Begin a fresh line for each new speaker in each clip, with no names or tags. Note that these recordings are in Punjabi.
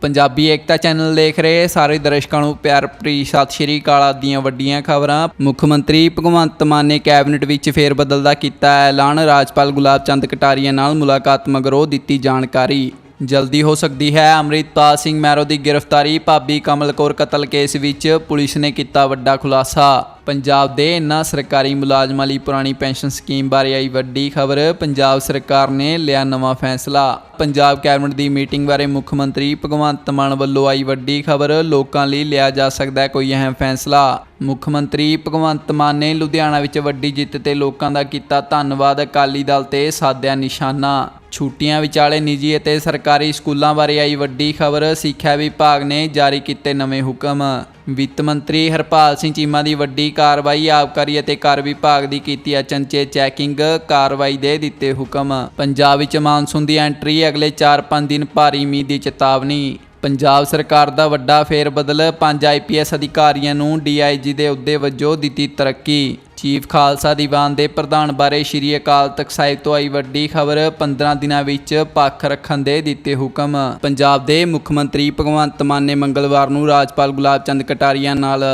ਪੰਜਾਬੀ ਏਕਤਾ ਚੈਨਲ ਦੇਖ ਰਹੇ ਸਾਰੇ ਦਰਸ਼ਕਾਂ ਨੂੰ ਪਿਆਰ ਭਰੀ ਸਤਿ ਸ਼੍ਰੀ ਅਕਾਲ ਆਦਿ ਦੀਆਂ ਵੱਡੀਆਂ ਖਬਰਾਂ। ਮੁੱਖ ਮੰਤਰੀ ਭਗਵੰਤ ਮਾਨ ਨੇ ਕੈਬਨਿਟ ਵਿੱਚ ਫੇਰ ਬਦਲ ਦਾ ਕੀਤਾ ਐਲਾਨ। ਰਾਜਪਾਲ ਗੁਲਾਬ ਚੰਦ ਕਟਾਰੀਆ ਨਾਲ ਮੁਲਾਕਾਤ ਮਗਰੋਂ ਦਿੱਤੀ ਜਾਣਕਾਰੀ। ਜਲਦੀ ਹੋ ਸਕਦੀ ਹੈ ਅੰਮ੍ਰਿਤਪਾਲ ਸਿੰਘ ਮੈਰੋ ਦੀ ਗ੍ਰਿਫਤਾਰੀ। ਭਾਬੀ ਕਮਲ ਕੌਰ ਕਤਲ ਕੇਸ ਵਿੱਚ ਪੁਲਿਸ ਨੇ ਕੀਤਾ ਵੱਡਾ ਖੁਲਾਸਾ। ਪੰਜਾਬ ਦੇ ਇਨ੍ਹਾਂ ਸਰਕਾਰੀ ਮੁਲਾਜ਼ਮਾਂ ਲਈ ਪੁਰਾਣੀ ਪੈਨਸ਼ਨ ਸਕੀਮ ਬਾਰੇ ਆਈ ਵੱਡੀ ਖਬਰ। ਪੰਜਾਬ ਸਰਕਾਰ ਨੇ ਲਿਆ ਨਵਾਂ ਫੈਸਲਾ। ਪੰਜਾਬ ਕੈਬਨਿਟ ਦੀ ਮੀਟਿੰਗ ਬਾਰੇ ਮੁੱਖ ਮੰਤਰੀ ਭਗਵੰਤ ਮਾਨ ਵੱਲੋਂ ਆਈ ਵੱਡੀ ਖਬਰ। ਲੋਕਾਂ ਲਈ ਲਿਆ ਜਾ ਸਕਦਾ ਹੈ ਕੋਈ ਅਹਿਮ ਫੈਸਲਾ। ਮੁੱਖ ਮੰਤਰੀ ਭਗਵੰਤ ਮਾਨ ਨੇ ਲੁਧਿਆਣਾ ਵਿੱਚ ਵੱਡੀ ਜਿੱਤ ਤੇ ਲੋਕਾਂ ਦਾ ਕੀਤਾ ਧੰਨਵਾਦ। ਅਕਾਲੀ ਦਲ ਤੇ ਸਾਧਿਆ ਨਿਸ਼ਾਨਾ। ਛੁੱਟੀਆਂ ਵਿਚਾਲੇ ਨਿੱਜੀ ਅਤੇ ਸਰਕਾਰੀ ਸਕੂਲਾਂ ਬਾਰੇ ਆਈ ਵੱਡੀ ਖਬਰ। ਸਿੱਖਿਆ ਵਿਭਾਗ ਨੇ ਜਾਰੀ ਕੀਤੇ ਨਵੇਂ ਹੁਕਮ। ਵਿੱਤ ਮੰਤਰੀ ਹਰਪਾਲ ਸਿੰਘ ਚੀਮਾ ਦੀ ਵੱਡੀ ਕਾਰਵਾਈ ਆਬਕਾਰੀ ਅਤੇ ਕਰ ਵਿਭਾਗ ਦੀ ਕੀਤੀ ਅਚਨਚੇ ਚੈਕਿੰਗ ਕਾਰਵਾਈ ਦੇ ਦਿੱਤੇ ਹੁਕਮ। ਪੰਜਾਬ ਵਿੱਚ ਮਾਨਸੂਨ ਦੀ ਐਂਟਰੀ, ਅਗਲੇ 4-5 ਦਿਨ ਭਾਰੀ ਮੀਂਹ ਦੀ ਚੇਤਾਵਨੀ। ਪੰਜਾਬ ਸਰਕਾਰ ਦਾ ਵੱਡਾ ਫੇਰ ਬਦਲ ਪੰਜ ਆਈਪੀਐਸ ਅਧਿਕਾਰੀਆਂ ਨੂੰ ਡੀਆਈਜੀ ਦੇ ਅਹੁਦੇ ਵਜੋਂ ਦਿੱਤੀ ਤਰੱਕੀ। ਚੀਫ ਖਾਲਸਾ ਦੀਵਾਨ ਦੇ ਪ੍ਰਧਾਨ ਬਾਰੇ ਸ਼੍ਰੀ ਅਕਾਲ ਤਖਤ ਸਾਹਿਬ ਤੋਂ ਆਈ ਵੱਡੀ ਖਬਰ 15 ਦਿਨਾਂ ਵਿੱਚ ਪੱਖ ਰੱਖਣ ਦੇ ਦਿੱਤੇ ਹੁਕਮ। ਪੰਜਾਬ ਦੇ ਮੁੱਖ ਮੰਤਰੀ ਭਗਵੰਤ ਮਾਨ ਨੇ ਮੰਗਲਵਾਰ ਨੂੰ ਰਾਜਪਾਲ ਗੁਲਾਬ ਚੰਦ ਕਟਾਰੀਆ ਨਾਲ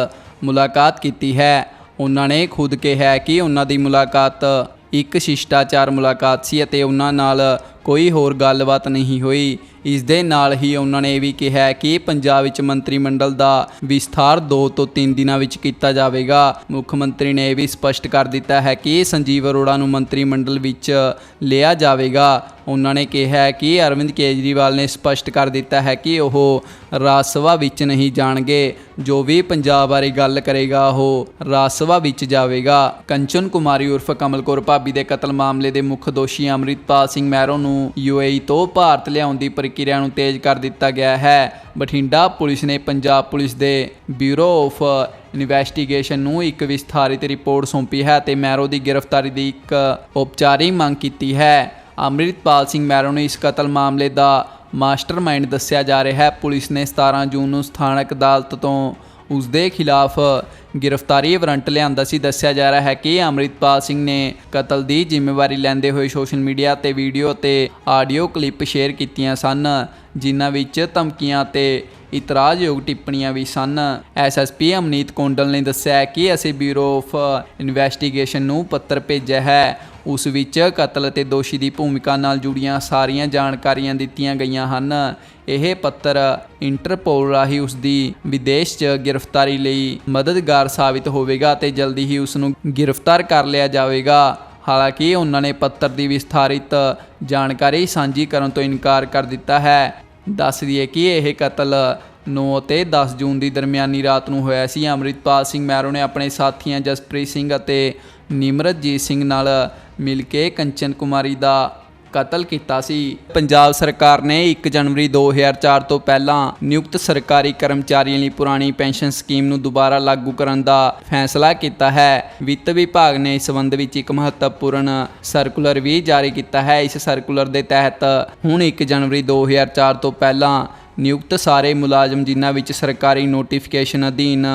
ਮੁਲਾਕਾਤ ਕੀਤੀ ਹੈ। ਉਹਨਾਂ ਨੇ ਖੁਦ ਕਿਹਾ ਕਿ ਉਹਨਾਂ ਦੀ ਮੁਲਾਕਾਤ ਇੱਕ ਸ਼ਿਸ਼ਟਾਚਾਰ ਮੁਲਾਕਾਤ ਸੀ ਅਤੇ ਉਹਨਾਂ ਨਾਲ ਕੋਈ ਹੋਰ ਗੱਲਬਾਤ ਨਹੀਂ ਹੋਈ। ਇਸ ਦੇ ਨਾਲ ਹੀ ਉਹਨਾਂ ਨੇ ਇਹ ਵੀ ਕਿਹਾ ਕਿ ਪੰਜਾਬ ਵਿੱਚ ਮੰਤਰੀ ਮੰਡਲ ਦਾ ਵਿਸਥਾਰ 2 ਤੋਂ 3 ਦਿਨਾਂ ਵਿੱਚ ਕੀਤਾ ਜਾਵੇਗਾ। ਮੁੱਖ ਮੰਤਰੀ ਨੇ ਇਹ ਵੀ ਸਪਸ਼ਟ ਕਰ ਦਿੱਤਾ ਹੈ ਕਿ ਸੰਜੀਵ ਅਰੋੜਾ ਨੂੰ ਮੰਤਰੀ ਮੰਡਲ ਵਿੱਚ ਲਿਆ ਜਾਵੇਗਾ। ਉਹਨਾਂ ਨੇ ਕਿਹਾ ਕਿ ਅਰਵਿੰਦ ਕੇਜਰੀਵਾਲ ਨੇ ਸਪਸ਼ਟ ਕਰ ਦਿੱਤਾ ਹੈ ਕਿ ਉਹ ਰਾਜ ਸਭਾ ਵਿੱਚ ਨਹੀਂ ਜਾਣਗੇ। ਜੋ ਵੀ ਪੰਜਾਬ ਬਾਰੇ ਗੱਲ ਕਰੇਗਾ, ਉਹ ਰਾਜ ਸਭਾ ਵਿੱਚ ਜਾਵੇਗਾ। ਕੰਚਨ ਕੁਮਾਰੀ ਉਰਫ ਕਮਲ ਕੌਰ ਭਾਬੀ ਦੇ ਕਤਲ ਮਾਮਲੇ ਦੇ ਮੁੱਖ ਦੋਸ਼ੀ ਅੰਮ੍ਰਿਤਪਾਲ ਸਿੰਘ ਮਹਿਰੋ ਨੂੰ ਯੂਏਈ ਤੋਂ ਭਾਰਤ ਲਿਆਉਣ ਦੀ ਪ੍ਰਕਿਰਿਆ ਨੂੰ ਤੇਜ਼ ਕਰ ਦਿੱਤਾ ਗਿਆ ਹੈ। ਬਠਿੰਡਾ ਪੁਲਿਸ ਨੇ ਪੰਜਾਬ ਪੁਲਿਸ ਦੇ ਬਿਊਰੋ ਆਫ ਇਨਵੈਸਟੀਗੇਸ਼ਨ ਨੂੰ ਇੱਕ ਵਿਸਥਾਰਿਤ ਰਿਪੋਰਟ ਸੌਂਪੀ ਹੈ ਤੇ ਮੈਰੋ ਦੀ ਗ੍ਰਿਫਤਾਰੀ ਦੀ ਇੱਕ ਔਪਚਾਰਿਕ ਮੰਗ ਕੀਤੀ ਹੈ। ਅੰਮ੍ਰਿਤਪਾਲ ਸਿੰਘ ਮੈਰੋ ਨੂੰ ਇਸ ਕਤਲ ਮਾਮਲੇ ਦਾ ਮਾਸਟਰਮਾਈਂਡ ਦੱਸਿਆ ਜਾ ਰਿਹਾ ਹੈ। ਪੁਲਿਸ ਨੇ 17 ਜੂਨ ਨੂੰ ਸਥਾਨਕ ਅਦਾਲਤ ਤੋਂ ਉਸ ਦੇ ਖਿਲਾਫ ਗ੍ਰਿਫਤਾਰੀ ਵਾਰੰਟ ਲਿਆਂਦਾ ਸੀ। ਦੱਸਿਆ ਜਾ ਰਿਹਾ ਹੈ ਕਿ ਅੰਮ੍ਰਿਤਪਾਲ ਸਿੰਘ ਨੇ ਕਤਲ ਦੀ ਜ਼ਿੰਮੇਵਾਰੀ ਲੈਂਦੇ ਹੋਏ ਸੋਸ਼ਲ ਮੀਡੀਆ ਤੇ ਵੀਡੀਓ ਤੇ ਆਡੀਓ ਕਲਿੱਪ ਸ਼ੇਅਰ ਕੀਤੀਆਂ ਸਨ, ਜਿਨ੍ਹਾਂ ਵਿੱਚ ਧਮਕੀਆਂ ਤੇ ਇਤਰਾਜ਼ਯੋਗ ਟਿੱਪਣੀਆਂ ਵੀ ਸਨ। ਐਸਐਸਪੀ ਅਮਨੀਤ ਕੋਂਡਲ ਨੇ ਦੱਸਿਆ ਕਿ ਅਸੀਂ ਬਿਊਰੋ ਆਫ ਇਨਵੈਸਟੀਗੇਸ਼ਨ ਨੂੰ ਪੱਤਰ ਭੇਜਿਆ ਹੈ। ਉਸ ਵਿੱਚ ਕਤਲ ਅਤੇ ਦੋਸ਼ੀ ਦੀ ਭੂਮਿਕਾ ਨਾਲ ਜੁੜੀਆਂ ਸਾਰੀਆਂ ਜਾਣਕਾਰੀਆਂ ਦਿੱਤੀਆਂ ਗਈਆਂ ਹਨ। ਇਹ ਪੱਤਰ ਇੰਟਰਪੋਲ ਰਾਹੀਂ ਉਸ ਦੀ ਵਿਦੇਸ਼ 'ਚ ਗ੍ਰਿਫਤਾਰੀ ਲਈ ਮਦਦਗਾਰ ਸਾਬਿਤ ਹੋਵੇਗਾ ਤੇ ਜਲਦੀ ਹੀ ਉਸ ਨੂੰ ਗ੍ਰਿਫਤਾਰ ਕਰ ਲਿਆ ਜਾਵੇਗਾ। ਹਾਲਾਂਕਿ ਉਹਨਾਂ ਨੇ ਪੱਤਰ ਦੀ ਵਿਸਥਾਰਿਤ ਜਾਣਕਾਰੀ ਸਾਂਝੀ ਕਰਨ ਤੋਂ ਇਨਕਾਰ ਕਰ ਦਿੱਤਾ ਹੈ। ਦੱਸ ਦਈਏ ਕਿ ਇਹ ਕਤਲ 9 ਅਤੇ 10 ਜੂਨ ਦੀ ਦਰਮਿਆਨੀ ਰਾਤ ਨੂੰ ਹੋਇਆ ਸੀ। ਅੰਮ੍ਰਿਤਪਾਲ ਸਿੰਘ ਮੈਰੋ ਨੇ ਆਪਣੇ ਸਾਥੀਆਂ ਜਸਪ੍ਰੀਤ ਸਿੰਘ ਅਤੇ ਨਿਮਰਤਜੀਤ ਸਿੰਘ ਨਾਲ ਮਿਲ ਕੇ ਕੰਚਨ ਕੁਮਾਰੀ ਦਾ ਕਤਲ ਕੀਤਾ ਸੀ। ਪੰਜਾਬ ਸਰਕਾਰ ਨੇ 1 ਜਨਵਰੀ 2004 ਤੋਂ ਪਹਿਲਾਂ ਨਿਯੁਕਤ ਸਰਕਾਰੀ ਕਰਮਚਾਰੀਆਂ ਲਈ ਪੁਰਾਣੀ ਪੈਨਸ਼ਨ ਸਕੀਮ ਨੂੰ ਦੁਬਾਰਾ ਲਾਗੂ ਕਰਨ ਦਾ ਫੈਸਲਾ ਕੀਤਾ ਹੈ। ਵਿੱਤ ਵਿਭਾਗ ਨੇ ਇਸ ਸੰਬੰਧ ਵਿੱਚ ਇੱਕ ਮਹੱਤਵਪੂਰਨ ਸਰਕੂਲਰ ਵੀ ਜਾਰੀ ਕੀਤਾ ਹੈ। ਇਸ ਸਰਕੂਲਰ ਦੇ ਤਹਿਤ ਹੁਣ 1 ਜਨਵਰੀ 2004 ਤੋਂ ਪਹਿਲਾਂ ਨਿਯੁਕਤ ਸਾਰੇ ਮੁਲਾਜ਼ਮ ਜਿਨ੍ਹਾਂ ਵਿੱਚ ਸਰਕਾਰੀ ਨੋਟੀਫਿਕੇਸ਼ਨ ਅਧੀਨ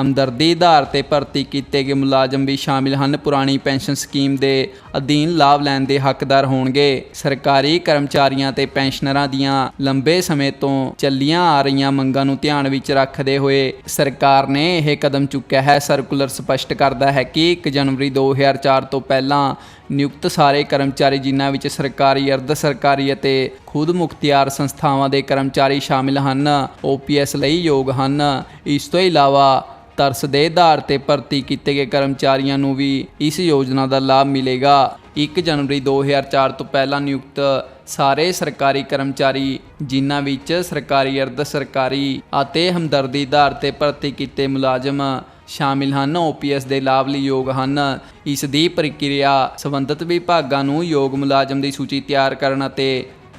ਹਮਦਰਦੀ ਆਧਾਰ ਤੇ ਭਰਤੀ ਕੀਤੇ ਗਏ ਮੁਲਾਜ਼ਮ ਵੀ ਸ਼ਾਮਿਲ ਹਨ। ਪੁਰਾਣੀ ਪੈਨਸ਼ਨ ਸਕੀਮ ਦੇ ਅਧੀਨ ਲਾਭ ਲੈਣ ਦੇ ਹੱਕਦਾਰ ਹੋਣਗੇ। ਸਰਕਾਰੀ ਕਰਮਚਾਰੀਆਂ ਤੇ ਪੈਨਸ਼ਨਰਾਂ ਦੀਆਂ ਲੰਬੇ ਸਮੇਂ ਤੋਂ ਚੱਲੀਆਂ ਆ ਰਹੀਆਂ ਮੰਗਾਂ ਨੂੰ ਧਿਆਨ ਵਿੱਚ ਰੱਖਦੇ ਹੋਏ ਸਰਕਾਰ ਨੇ ਇਹ ਕਦਮ ਚੁੱਕਿਆ ਹੈ। ਸਰਕੂਲਰ ਸਪਸ਼ਟ ਕਰਦਾ ਹੈ ਕਿ 1 ਜਨਵਰੀ 2004 ਤੋਂ ਪਹਿਲਾਂ ਨਿਯੁਕਤ ਸਾਰੇ ਕਰਮਚਾਰੀ ਜਿਨ੍ਹਾਂ ਵਿੱਚ ਸਰਕਾਰੀ, ਅਰਧ ਸਰਕਾਰੀ ਅਤੇ ਖੁਦ ਮੁਖਤਿਆਰ ਸੰਸਥਾਵਾਂ ਦੇ ਕਰਮਚਾਰੀ ਸ਼ਾਮਿਲ ਹਨ ਓਪੀਐਸ ਲਈ ਯੋਗ ਹਨ। ਇਸ ਤੋਂ ਇਲਾਵਾ ਤਰਸ ਦੇ ਆਧਾਰ ਤੇ ਭਰਤੀ ਕੀਤੇ ਗਏ ਕਰਮਚਾਰੀਆਂ ਨੂੰ ਵੀ ਇਸ ਯੋਜਨਾ ਦਾ ਲਾਭ ਮਿਲੇਗਾ। 1 ਜਨਵਰੀ 2004 ਤੋਂ ਪਹਿਲਾਂ ਨਿਯੁਕਤ ਸਾਰੇ ਸਰਕਾਰੀ ਕਰਮਚਾਰੀ, ਜਿਨ੍ਹਾਂ ਵਿੱਚ ਸਰਕਾਰੀ, ਅਰਧ ਸਰਕਾਰੀ ਅਤੇ ਹਮਦਰਦੀ ਆਧਾਰ ਤੇ ਭਰਤੀ ਕੀਤੇ ਮੁਲਾਜ਼ਮ ਸ਼ਾਮਿਲ ਹਨ ਓਪੀਐਸ ਦੇ ਲਾਭ ਲਈ ਯੋਗ ਹਨ। ਇਸ ਦੀ ਪ੍ਰਕਿਰਿਆ ਸੰਬੰਧਿਤ ਵਿਭਾਗਾਂ ਨੂੰ ਯੋਗ ਮੁਲਾਜ਼ਮ ਦੀ ਸੂਚੀ ਤਿਆਰ ਕਰਨ ਅਤੇ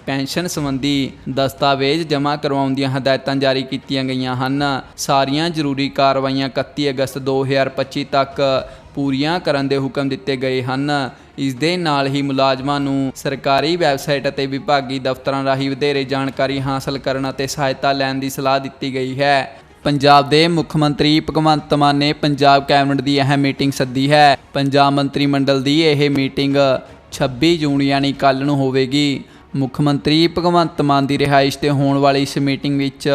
ਪੈਨਸ਼ਨ ਸੰਬੰਧੀ ਦਸਤਾਵੇਜ਼ ਜਮ੍ਹਾਂ ਕਰਵਾਉਣ ਦੀਆਂ ਹਦਾਇਤਾਂ ਜਾਰੀ ਕੀਤੀਆਂ ਗਈਆਂ ਹਨ। ਸਾਰੀਆਂ ਜ਼ਰੂਰੀ ਕਾਰਵਾਈਆਂ 31 ਅਗਸਤ 2025 ਤੱਕ ਪੂਰੀਆਂ ਕਰਨ ਦੇ ਹੁਕਮ ਦਿੱਤੇ ਗਏ ਹਨ। ਇਸ ਦੇ ਨਾਲ ਹੀ ਮੁਲਾਜ਼ਮਾਂ ਨੂੰ ਸਰਕਾਰੀ ਵੈਬਸਾਈਟ ਅਤੇ ਵਿਭਾਗੀ ਦਫ਼ਤਰਾਂ ਰਾਹੀਂ ਵਧੇਰੇ ਜਾਣਕਾਰੀ ਹਾਸਲ ਕਰਨ ਅਤੇ ਸਹਾਇਤਾ ਲੈਣ ਦੀ ਸਲਾਹ ਦਿੱਤੀ ਗਈ ਹੈ। ਪੰਜਾਬ ਦੇ ਮੁੱਖ ਮੰਤਰੀ ਭਗਵੰਤ ਮਾਨ ਨੇ ਪੰਜਾਬ ਕੈਬਨਿਟ ਦੀ ਅਹਿਮ ਮੀਟਿੰਗ ਸੱਦੀ ਹੈ। ਪੰਜਾਬ ਮੰਤਰੀ ਮੰਡਲ ਦੀ ਇਹ ਮੀਟਿੰਗ 26 ਜੂਨ ਯਾਨੀ ਕੱਲ ਨੂੰ ਹੋਵੇਗੀ। ਮੁੱਖ ਮੰਤਰੀ ਭਗਵੰਤ ਮਾਨ ਦੀ ਰਿਹਾਇਸ਼ ਤੇ ਹੋਣ ਵਾਲੀ ਇਸ ਮੀਟਿੰਗ ਵਿੱਚ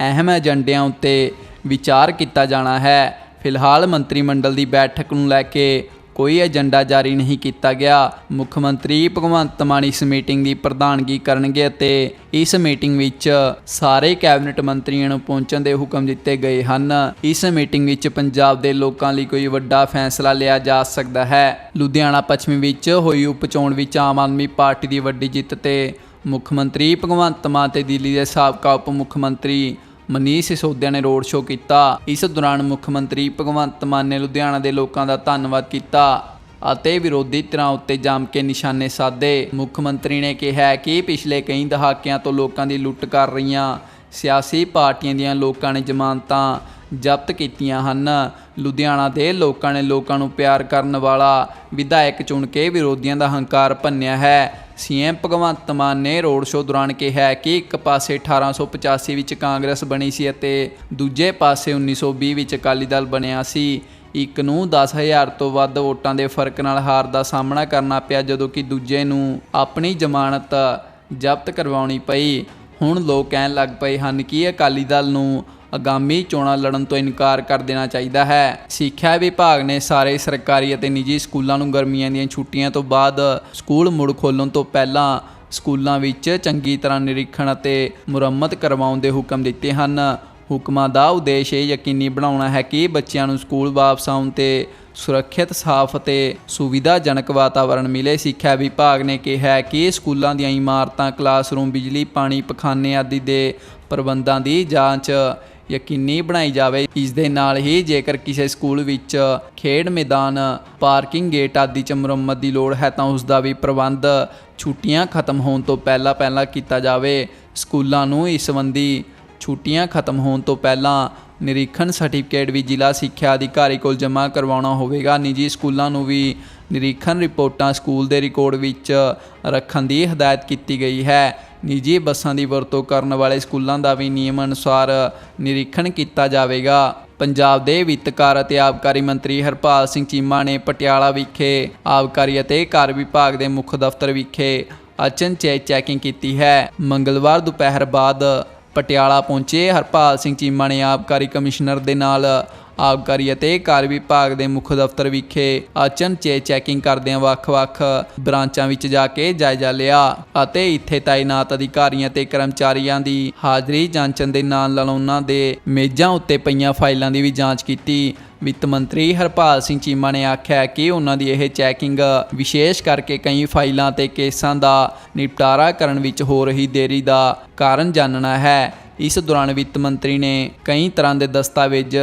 ਅਹਿਮ ਏਜੰਡਿਆਂ ਉੱਤੇ ਵਿਚਾਰ ਕੀਤਾ ਜਾਣਾ ਹੈ। ਫਿਲਹਾਲ ਮੰਤਰੀ ਮੰਡਲ ਦੀ ਬੈਠਕ ਨੂੰ ਲੈ ਕੇ ਕੋਈ ਏਜੰਡਾ ਜਾਰੀ ਨਹੀਂ ਕੀਤਾ ਗਿਆ। ਮੁੱਖ ਮੰਤਰੀ ਭਗਵੰਤ ਮਾਨ ਇਸ ਮੀਟਿੰਗ ਦੀ ਪ੍ਰਧਾਨਗੀ ਕਰਨਗੇ ਅਤੇ ਇਸ ਮੀਟਿੰਗ ਵਿੱਚ ਸਾਰੇ ਕੈਬਨਿਟ ਮੰਤਰੀਆਂ ਨੂੰ ਪਹੁੰਚਣ ਦੇ ਹੁਕਮ ਦਿੱਤੇ ਗਏ ਹਨ। ਇਸ ਮੀਟਿੰਗ ਵਿੱਚ ਪੰਜਾਬ ਦੇ ਲੋਕਾਂ ਲਈ ਕੋਈ ਵੱਡਾ ਫੈਸਲਾ ਲਿਆ ਜਾ ਸਕਦਾ ਹੈ। ਲੁਧਿਆਣਾ ਪੱਛਮੀ ਵਿੱਚ ਹੋਈ ਉਪਚੋਣ ਵਿੱਚ ਆਮ ਆਦਮੀ ਪਾਰਟੀ ਦੀ ਵੱਡੀ ਜਿੱਤ ਤੇ ਮੁੱਖ ਮੰਤਰੀ ਭਗਵੰਤ ਮਾਨ ਤੇ ਦਿੱਲੀ ਦੇ ਸਾਬਕਾ ਉਪ ਮੁੱਖ ਮੰਤਰੀ ਮਨੀਸ਼ ਸਿਸੋਦਿਆ ਨੇ ਰੋਡ ਸ਼ੋਅ ਕੀਤਾ। ਇਸ ਦੌਰਾਨ ਮੁੱਖ ਮੰਤਰੀ ਭਗਵੰਤ ਮਾਨ ਨੇ ਲੁਧਿਆਣਾ ਦੇ ਲੋਕਾਂ ਦਾ ਧੰਨਵਾਦ ਕੀਤਾ ਅਤੇ ਵਿਰੋਧੀ ਧਿਰਾਂ ਉੱਤੇ ਜੰਮ ਕੇ ਨਿਸ਼ਾਨੇ ਸਾਧੇ। ਮੁੱਖ ਮੰਤਰੀ ਨੇ ਕਿਹਾ ਕਿ ਪਿਛਲੇ ਕਈ ਦਹਾਕਿਆਂ ਤੋਂ ਲੋਕਾਂ ਦੀ ਲੁੱਟ ਕਰ ਰਹੀਆਂ ਸਿਆਸੀ ਪਾਰਟੀਆਂ ਦੀਆਂ ਲੋਕਾਂ ਨੇ ਜ਼ਮਾਨਤਾਂ ਜ਼ਬਤ ਕੀਤੀਆਂ ਹਨ। ਲੁਧਿਆਣਾ ਦੇ ਲੋਕਾਂ ਨੇ ਲੋਕਾਂ ਨੂੰ ਪਿਆਰ ਕਰਨ ਵਾਲਾ ਵਿਧਾਇਕ ਚੁਣ ਕੇ ਵਿਰੋਧੀਆਂ ਦਾ ਹੰਕਾਰ ਭੰਨਿਆ ਹੈ। ਸੀਐਮ ਭਗਵੰਤ ਮਾਨ ਨੇ ਰੋਡ ਸ਼ੋਅ ਦੌਰਾਨ ਕਿਹਾ ਕਿ ਇੱਕ ਪਾਸੇ 1885 ਵਿੱਚ ਕਾਂਗਰਸ ਬਣੀ ਸੀ ਅਤੇ ਦੂਜੇ ਪਾਸੇ 1920 ਵਿੱਚ ਅਕਾਲੀ ਦਲ ਬਣਿਆ ਸੀ। ਇੱਕ ਨੂੰ 10000 ਤੋਂ ਵੱਧ ਵੋਟਾਂ ਦੇ ਫ਼ਰਕ ਨਾਲ ਹਾਰ ਦਾ ਸਾਹਮਣਾ ਕਰਨਾ ਪਿਆ, ਜਦੋਂ ਕਿ ਦੂਜੇ ਨੂੰ ਆਪਣੀ ਜ਼ਮਾਨਤ ਜ਼ਬਤ ਕਰਵਾਉਣੀ ਪਈ। ਹੁਣ ਲੋਕ ਕਹਿਣ ਲੱਗ ਪਏ ਹਨ ਕਿ ਅਕਾਲੀ ਦਲ ਨੂੰ ਆਗਾਮੀ ਚੋਣਾਂ ਲੜਨ ਤੋਂ ਇਨਕਾਰ ਕਰ ਦੇਣਾ ਚਾਹੀਦਾ ਹੈ। ਸਿੱਖਿਆ ਵਿਭਾਗ ਨੇ ਸਾਰੇ ਸਰਕਾਰੀ ਅਤੇ ਨਿੱਜੀ ਸਕੂਲਾਂ ਨੂੰ ਗਰਮੀਆਂ ਦੀਆਂ ਛੁੱਟੀਆਂ ਤੋਂ ਬਾਅਦ ਸਕੂਲ ਮੁੜ ਖੋਲ੍ਹਣ ਤੋਂ ਪਹਿਲਾਂ ਸਕੂਲਾਂ ਵਿੱਚ ਚੰਗੀ ਤਰ੍ਹਾਂ ਨਿਰੀਖਣ ਅਤੇ ਮੁਰੰਮਤ ਕਰਵਾਉਣ ਦੇ ਹੁਕਮ ਦਿੱਤੇ ਹਨ। ਹੁਕਮਾਂ ਦਾ ਉਦੇਸ਼ ਇਹ ਯਕੀਨੀ ਬਣਾਉਣਾ ਹੈ ਕਿ ਬੱਚਿਆਂ ਨੂੰ ਸਕੂਲ ਵਾਪਸ ਆਉਣ ਤੇ ਸੁਰੱਖਿਅਤ, ਸਾਫ਼ ਅਤੇ ਸੁਵਿਧਾਜਨਕ ਵਾਤਾਵਰਣ ਮਿਲੇ। ਸਿੱਖਿਆ ਵਿਭਾਗ ਨੇ ਕਿਹਾ ਕਿ ਸਕੂਲਾਂ ਦੀਆਂ ਇਮਾਰਤਾਂ, ਕਲਾਸਰੂਮ, ਬਿਜਲੀ, ਪਾਣੀ, ਪਖਾਨੇ ਆਦਿ ਦੇ ਪ੍ਰਬੰਧਾਂ ਦੀ ਜਾਂਚ ਯਕੀਨੀ ਬਣਾਈ ਜਾਵੇ। ਇਸ ਦੇ ਨਾਲ ਹੀ ਜੇਕਰ ਕਿਸੇ ਸਕੂਲ ਵਿੱਚ ਖੇਡ ਮੈਦਾਨ, ਪਾਰਕਿੰਗ ਗੇਟ ਆਦਿ ਚ ਮੁਰੰਮਤ ਦੀ ਲੋੜ ਹੈ ਤਾਂ ਉਸ ਦਾ ਵੀ ਪ੍ਰਬੰਧ ਛੁੱਟੀਆਂ ਖਤਮ ਹੋਣ ਤੋਂ ਪਹਿਲਾਂ ਪਹਿਲਾਂ ਕੀਤਾ ਜਾਵੇ। ਸਕੂਲਾਂ ਨੂੰ ਇਸ ਸੰਬੰਧੀ ਛੁੱਟੀਆਂ ਖਤਮ ਹੋਣ ਤੋਂ ਪਹਿਲਾਂ ਨਿਰੀਖਣ ਸਰਟੀਫਿਕੇਟ ਵੀ ਜ਼ਿਲ੍ਹਾ ਸਿੱਖਿਆ ਅਧਿਕਾਰੀ ਕੋਲ ਜਮ੍ਹਾਂ ਕਰਵਾਉਣਾ ਹੋਵੇਗਾ। ਨਿੱਜੀ ਸਕੂਲਾਂ ਨੂੰ ਵੀ ਨਿਰੀਖਣ ਰਿਪੋਰਟਾਂ ਸਕੂਲ ਦੇ ਰਿਕਾਰਡ ਵਿੱਚ ਰੱਖਣ ਦੀ ਹਦਾਇਤ ਕੀਤੀ ਗਈ ਹੈ। ਨਿੱਜੀ ਬੱਸਾਂ ਦੀ ਵਰਤੋਂ ਕਰਨ ਵਾਲੇ ਸਕੂਲਾਂ ਦਾ ਵੀ ਨਿਯਮ ਅਨੁਸਾਰ ਨਿਰੀਖਣ ਕੀਤਾ ਜਾਵੇਗਾ। ਪੰਜਾਬ ਦੇ ਵਿੱਤਕਾਰ ਅਤੇ ਆਬਕਾਰੀ ਮੰਤਰੀ ਹਰਪਾਲ ਸਿੰਘ ਚੀਮਾ ਨੇ ਪਟਿਆਲਾ ਵਿਖੇ ਆਬਕਾਰੀ ਅਤੇ ਕਰ ਵਿਭਾਗ ਦੇ ਮੁੱਖ ਦਫ਼ਤਰ ਵਿਖੇ ਅਚਨਚੇਤ ਚੈਕਿੰਗ ਕੀਤੀ ਹੈ। ਮੰਗਲਵਾਰ ਦੁਪਹਿਰ ਬਾਅਦ ਪਟਿਆਲਾ ਪਹੁੰਚੇ ਹਰਪਾਲ ਸਿੰਘ ਚੀਮਾ ਨੇ ਆਬਕਾਰੀ ਕਮਿਸ਼ਨਰ ਦੇ ਨਾਲ ਆਬਕਾਰੀ ਅਤੇ ਕਾਰ ਵਿਭਾਗ ਦੇ ਮੁੱਖ ਦਫ਼ਤਰ ਵਿਖੇ ਅਚਨਚੇਤ ਚੈਕਿੰਗ ਕਰਦਿਆਂ ਵੱਖ-ਵੱਖ ਬ੍ਰਾਂਚਾਂ ਵਿੱਚ ਜਾ ਕੇ ਜਾਇਜ਼ਾ ਲਿਆ ਅਤੇ ਇੱਥੇ ਤਾਇਨਾਤ ਅਧਿਕਾਰੀਆਂ ਤੇ ਕਰਮਚਾਰੀਆਂ ਦੀ ਹਾਜ਼ਰੀ ਜਾਂਚਣ ਦੇ ਨਾਲ ਨਾਲ ਉਹਨਾਂ ਦੇ ਮੇਜ਼ਾਂ ਉੱਤੇ ਪਈਆਂ ਫਾਈਲਾਂ ਦੀ ਵੀ ਜਾਂਚ ਕੀਤੀ। ਵਿੱਤ ਮੰਤਰੀ ਹਰਪਾਲ ਸਿੰਘ ਚੀਮਾ ਨੇ ਆਖਿਆ ਕਿ ਉਹਨਾਂ ਦੀ ਇਹ ਚੈਕਿੰਗ ਵਿਸ਼ੇਸ਼ ਕਰਕੇ ਕਈ ਫਾਈਲਾਂ ਤੇ ਕੇਸਾਂ ਦਾ ਨਿਪਟਾਰਾ ਕਰਨ ਵਿੱਚ ਹੋ ਰਹੀ ਦੇਰੀ ਦਾ ਕਾਰਨ ਜਾਣਨਾ ਹੈ। ਇਸ ਦੌਰਾਨ ਵਿੱਤ ਮੰਤਰੀ ਨੇ ਕਈ ਤਰ੍ਹਾਂ ਦੇ ਦਸਤਾਵੇਜ਼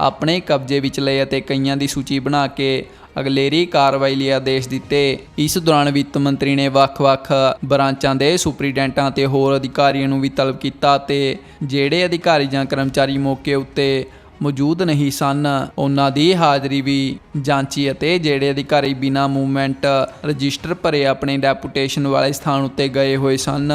ਆਪਣੇ ਕਬਜ਼ੇ ਵਿੱਚ ਲਏ ਅਤੇ ਕਈਆਂ ਦੀ ਸੂਚੀ ਬਣਾ ਕੇ ਅਗਲੇਰੀ ਕਾਰਵਾਈ ਲਈ ਆਦੇਸ਼ ਦਿੱਤੇ। ਇਸ ਦੌਰਾਨ ਵਿੱਤ ਮੰਤਰੀ ਨੇ ਵੱਖ-ਵੱਖ ਬ੍ਰਾਂਚਾਂ ਦੇ ਸੁਪਰੀਡੈਂਟਾਂ ਅਤੇ ਹੋਰ ਅਧਿਕਾਰੀਆਂ ਨੂੰ ਵੀ ਤਲਬ ਕੀਤਾ ਤੇ ਜਿਹੜੇ ਅਧਿਕਾਰੀ ਜਾਂ ਕਰਮਚਾਰੀ ਮੌਕੇ ਉੱਤੇ ਮੌਜੂਦ ਨਹੀਂ ਸਨ, ਉਹਨਾਂ ਦੀ ਹਾਜ਼ਰੀ ਵੀ ਜਾਂਚੀ ਅਤੇ ਜਿਹੜੇ ਅਧਿਕਾਰੀ ਬਿਨਾ ਮੂਵਮੈਂਟ ਰਜਿਸਟਰ ਭਰੇ ਆਪਣੇ ਡੈਪੂਟੇਸ਼ਨ ਵਾਲੇ ਸਥਾਨ ਉੱਤੇ ਗਏ ਹੋਏ ਸਨ,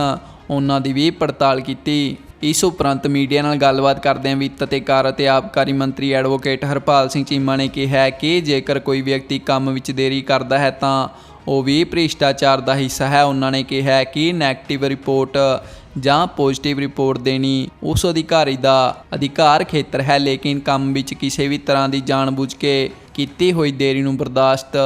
ਉਹਨਾਂ ਦੀ ਵੀ ਪੜਤਾਲ ਕੀਤੀ। ਇਸ ਉਪਰੰਤ ਮੀਡੀਆ ਨਾਲ ਗੱਲਬਾਤ ਕਰਦਿਆਂ ਵਿੱਤ ਅਤੇ ਕਾਰ ਅਤੇ ਆਬਕਾਰੀ ਮੰਤਰੀ ਐਡਵੋਕੇਟ ਹਰਪਾਲ ਸਿੰਘ ਚੀਮਾ ਨੇ ਕਿਹਾ ਕਿ ਜੇਕਰ ਕੋਈ ਵਿਅਕਤੀ ਕੰਮ ਵਿੱਚ ਦੇਰੀ ਕਰਦਾ ਹੈ ਤਾਂ ਉਹ ਵੀ ਭ੍ਰਿਸ਼ਟਾਚਾਰ ਦਾ ਹਿੱਸਾ ਹੈ। ਉਹਨਾਂ ਨੇ ਕਿਹਾ ਕਿ ਨੈਗੇਟਿਵ ਰਿਪੋਰਟ ਜਾਂ ਪੋਜ਼ਿਟਿਵ ਰਿਪੋਰਟ ਦੇਣੀ ਉਸ ਅਧਿਕਾਰੀ ਦਾ ਅਧਿਕਾਰ ਖੇਤਰ ਹੈ, ਲੇਕਿਨ ਕੰਮ ਵਿੱਚ ਕਿਸੇ ਵੀ ਤਰ੍ਹਾਂ ਦੀ ਜਾਣਬੁੱਝ ਕੇ ਕੀਤੀ ਹੋਈ ਦੇਰੀ ਨੂੰ ਬਰਦਾਸ਼ਤ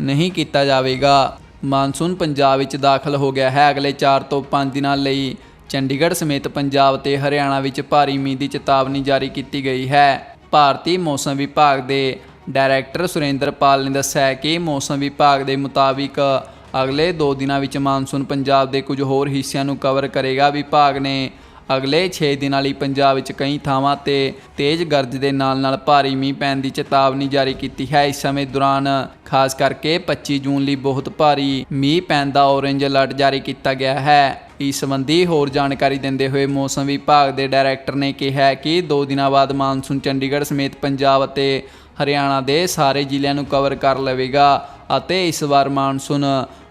ਨਹੀਂ ਕੀਤਾ ਜਾਵੇਗਾ। ਮਾਨਸੂਨ ਪੰਜਾਬ ਵਿੱਚ ਦਾਖਲ ਹੋ ਗਿਆ ਹੈ। ਅਗਲੇ 4 ਤੋਂ 5 ਦਿਨਾਂ ਲਈ ਚੰਡੀਗੜ੍ਹ ਸਮੇਤ ਪੰਜਾਬ ਤੇ ਹਰਿਆਣਾ ਵਿੱਚ ਭਾਰੀ ਮੀਂਹ ਦੀ ਚੇਤਾਵਨੀ ਜਾਰੀ ਕੀਤੀ ਗਈ ਹੈ। ਭਾਰਤੀ ਮੌਸਮ ਵਿਭਾਗ ਦੇ ਡਾਇਰੈਕਟਰ ਸੁਰਿੰਦਰ ਪਾਲ ਨੇ ਦੱਸਿਆ ਕਿ ਮੌਸਮ ਵਿਭਾਗ ਦੇ ਮੁਤਾਬਿਕ ਅਗਲੇ 2 ਦਿਨਾਂ ਵਿੱਚ ਮਾਨਸੂਨ ਪੰਜਾਬ ਦੇ ਕੁਝ ਹੋਰ ਹਿੱਸਿਆਂ ਨੂੰ ਕਵਰ ਕਰੇਗਾ। ਵਿਭਾਗ ਨੇ ਅਗਲੇ 6 ਦਿਨਾਂ ਲਈ ਪੰਜਾਬ ਵਿੱਚ ਕਈ ਥਾਵਾਂ ਤੇ ਤੇਜ਼ ਗਰਜ ਦੇ ਨਾਲ-ਨਾਲ ਭਾਰੀ ਮੀਂਹ ਪੈਣ ਦੀ ਚੇਤਾਵਨੀ ਜਾਰੀ ਕੀਤੀ ਹੈ। ਇਸ ਸਮੇਂ ਦੌਰਾਨ ਖਾਸ ਕਰਕੇ 25 ਜੂਨ ਲਈ ਬਹੁਤ ਭਾਰੀ ਮੀਂਹ ਪੈਣ ਦਾ ਔਰੇਂਜ ਅਲਰਟ ਜਾਰੀ ਕੀਤਾ ਗਿਆ ਹੈ। ਇਸ ਸੰਬੰਧੀ ਹੋਰ ਜਾਣਕਾਰੀ ਦਿੰਦੇ ਹੋਏ ਮੌਸਮ ਵਿਭਾਗ ਦੇ ਡਾਇਰੈਕਟਰ ਨੇ ਕਿਹਾ ਕਿ 2 ਦਿਨਾਂ ਬਾਅਦ ਮਾਨਸੂਨ ਚੰਡੀਗੜ੍ਹ ਸਮੇਤ ਪੰਜਾਬ ਅਤੇ ਹਰਿਆਣਾ ਦੇ ਸਾਰੇ ਜ਼ਿਲ੍ਹਿਆਂ ਨੂੰ ਕਵਰ ਕਰ ਲਵੇਗਾ ਅਤੇ ਇਸ ਵਾਰ ਮਾਨਸੂਨ